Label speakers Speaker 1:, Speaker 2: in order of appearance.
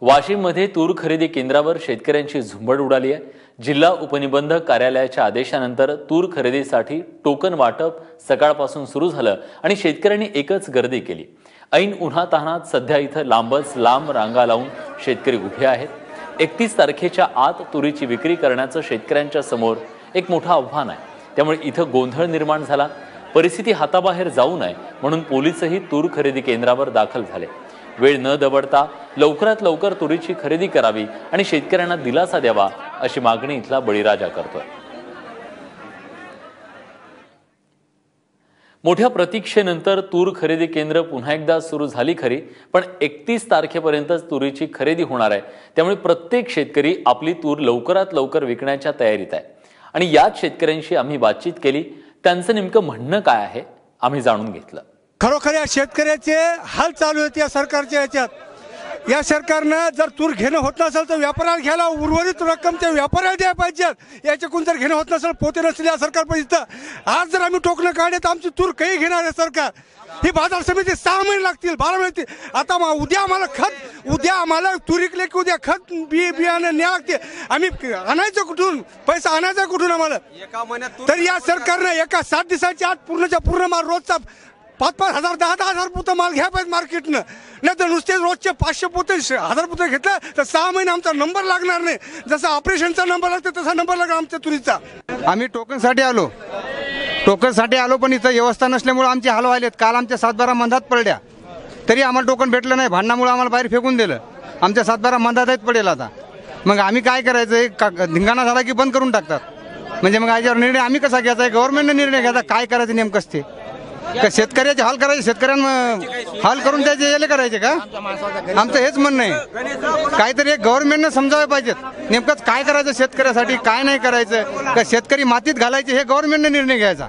Speaker 1: वाशिममध्ये तूर खरेदी केंद्रावर शेतकऱ्यांची झुंबड उडाली आहे. जिल्हा उपनिबंधक कार्यालयाच्या आदेशानंतर तूर खरेदीसाठी टोकन वाटप सकाळपासून सुरू झालं आणि शेतकऱ्यांनी एकच गर्दी केली. ऐन उन्हातान्हात सध्या इथं लांबच लांब रांगा लावून शेतकरी उभे आहेत. एकतीस तारखेच्या आत तुरीची विक्री करण्याचं शेतकऱ्यांच्या समोर एक मोठं आव्हान आहे. त्यामुळे इथं गोंधळ निर्माण झाला. परिस्थिती हाताबाहेर जाऊ नये म्हणून पोलीसही तूर खरेदी केंद्रावर दाखल झाले. वेळ न दवडता लवकरात लवकर तुरीची खरेदी करावी आणि शेतकऱ्यांना दिलासा द्यावा अशी मागणी इथला बळीराजा करतोय. मोठ्या प्रतीक्षेनंतर तूर खरेदी केंद्र पुन्हा एकदा सुरू झाली खरी पण एकतीस तारखेपर्यंतच तुरीची खरेदी होणार आहे. त्यामुळे प्रत्येक शेतकरी आपली तूर लवकरात लवकर विकण्याच्या तयारीत आहे. आणि याच शेतकऱ्यांशी आम्ही बातचीत केली. त्यांचं नेमकं म्हणणं काय आहे आम्ही जाणून घेतलं.
Speaker 2: खरोखर या शेतकऱ्याचे हाल चालू आहेत या सरकारच्या याच्यात. या सरकारनं जर तूर घेणं होत नसेल तर व्यापाऱ्याला घ्यायला उर्वरित रक्कम त्या व्यापाऱ्याला द्यायला पाहिजेत याच्याकडून जर घेणं होत नसेल पोते नसेल या सरकार पाहिजे आज जर आम्ही टोकणं काढले तर आमची तूर काही घेणार आहे सरकार. ही बाजार समिती सहा महिने लागतील बारा महिने. आता मा- उद्या आम्हाला खत उद्या आम्हाला तूर विकले की उद्या खत बी बियाणं न्याय लागते. आम्ही आणायचं कुठून? पैसा आणायचा कुठून आम्हाला? तर या सरकारनं एका सात दिवसाच्या आत पूर्णच्या पूर्ण माल रोजचा पाच पाच हजार दहा दहा हजार पोतं माल घ्या पाहिजे मार्केटनं. नाही तर नुसते रोजचे पाचशे पोते श- हजार पोते घेतलं तर सहा महिने आमचा नंबर लागणार नाही. जसा ऑपरेशनचा नंबर लागतो तसा नंबर लागला आमच्या तुरीचा.
Speaker 3: आम्ही टोकनसाठी आलो. टोकनसाठी आलो पण इथं व्यवस्था नसल्यामुळे आमचे हाल व्हायलेत काल आमच्या सातबारा मंदात पडल्या. तरी आम्हाला टोकन भेटलं नाही. भांडणामुळे आम्हाला बाहेर फेकून दिलं. आमच्या सातबारा मंदात आहेत पडेल आता. मग आम्ही काय करायचं? एक का धिंगाणा झाला की बंद करून टाकतात. म्हणजे मग याच्यावर निर्णय आम्ही कसा घ्यायचा? आहे गव्हर्नमेंटने निर्णय घ्यायचा. काय करायचं नेमकंच ते? का शेतकऱ्याचे हाल करायचे शेतकऱ्यांना हाल करून द्यायचे याले करायचे का? आमचं हेच म्हणणं आहे. काहीतरी एक गव्हर्नमेंटनं समजावं पाहिजेत. नेमकंच काय करायचं शेतकऱ्यासाठी काय नाही करायचं? का शेतकरी मातीत घालायचे हे गव्हर्नमेंटने निर्णय घ्यायचा.